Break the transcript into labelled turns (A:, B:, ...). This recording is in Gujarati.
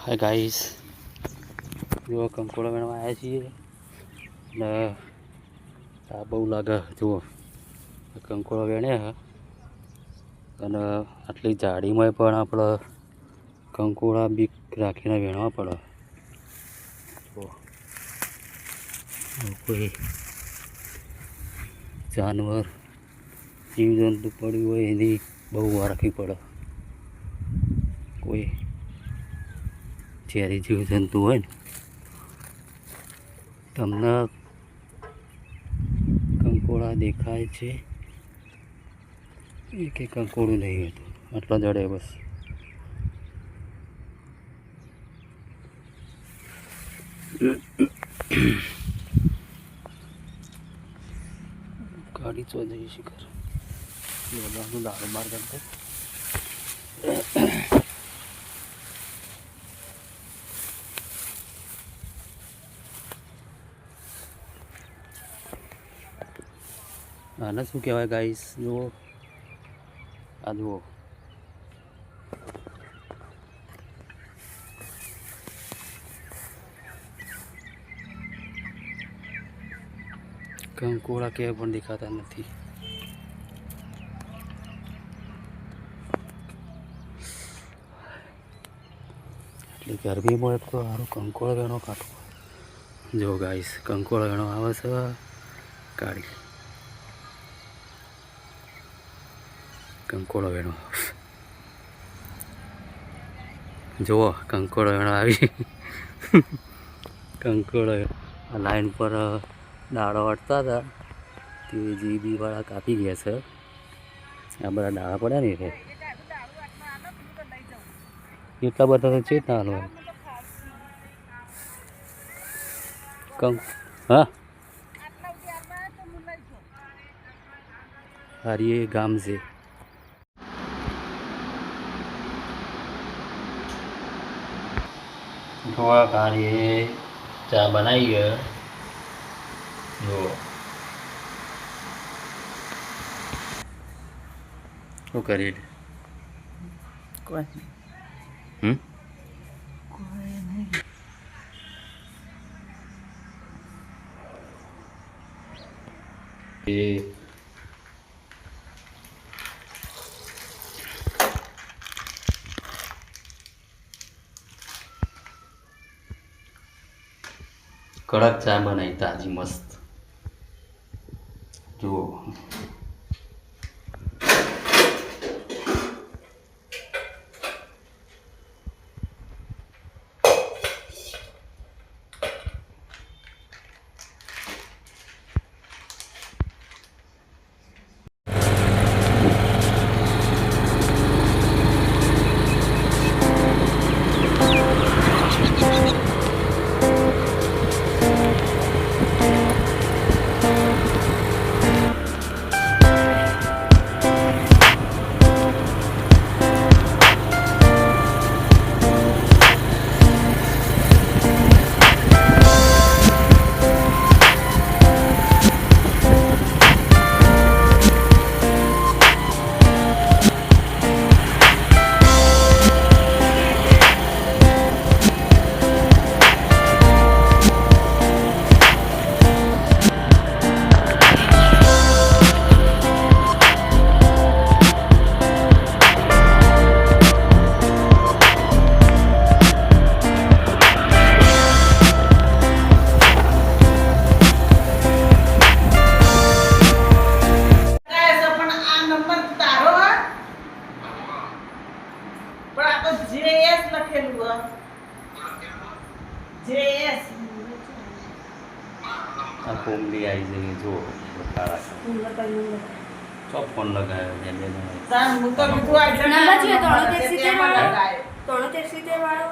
A: હાય ગાઈસ જો કંકોડા વેણવા આવ્યા છીએ. અને આ બહુ લાગે જુઓ કંકોડા વેણે અને આટલી જાડીમાં પણ આપણે કંકોડા બીક રાખીને વેણવા પડે. જુઓ કોઈ જાનવર, જીવજંતુ પડ્યું હોય એની બહુ રાખવી પડે. કોઈ ઝેરી જીવજંતુ હોય ને, તમને કંકોડા દેખાય છે. એ કે કંકોડું નહીં હતું આટલો જડે બસ. ગાડી ચો જઈ શિખર દારૂ માર કરતો આને શું કહેવાય ગાઈસ જુઓ. આ જુઓ. કંકોળા ક્યાંય પણ દેખાતા નથી. એટલે ગરમીમાં એક તો સારું કંકોળો ઘણો કાઢવો. જો ગાઈસ કંકોળો ઘણો આવે છે કાઢી કંકોળો વેણો. જુઓ કંકોળો વેણો આવી. કંકોળો આ લાઈન પર દાડો અટતા હતા. તે જીબીવાળા કાપી ગયા છે. આ બધા દાડા પડ્યા ને એટલે. એટલા બધા તો જ ના કંક, હા? હારી એ ગામ છે. થોડા કાઢીએ ચા બનાવીએ જુઓ શું કરી હમ? એ કડક ચા બનાવી તાજી મસ્ત. જુઓ.
B: JS લખેલું હે. JS.
A: આ કોમડી આવી જઈ જો બતાડા ચો ફોન લગાવ્યો બે બે.
B: તાર તો આ જણા
C: જોઈએ, ત્રણો તેર
B: છે,
C: વાળો. તેર સિત્તેર વાળો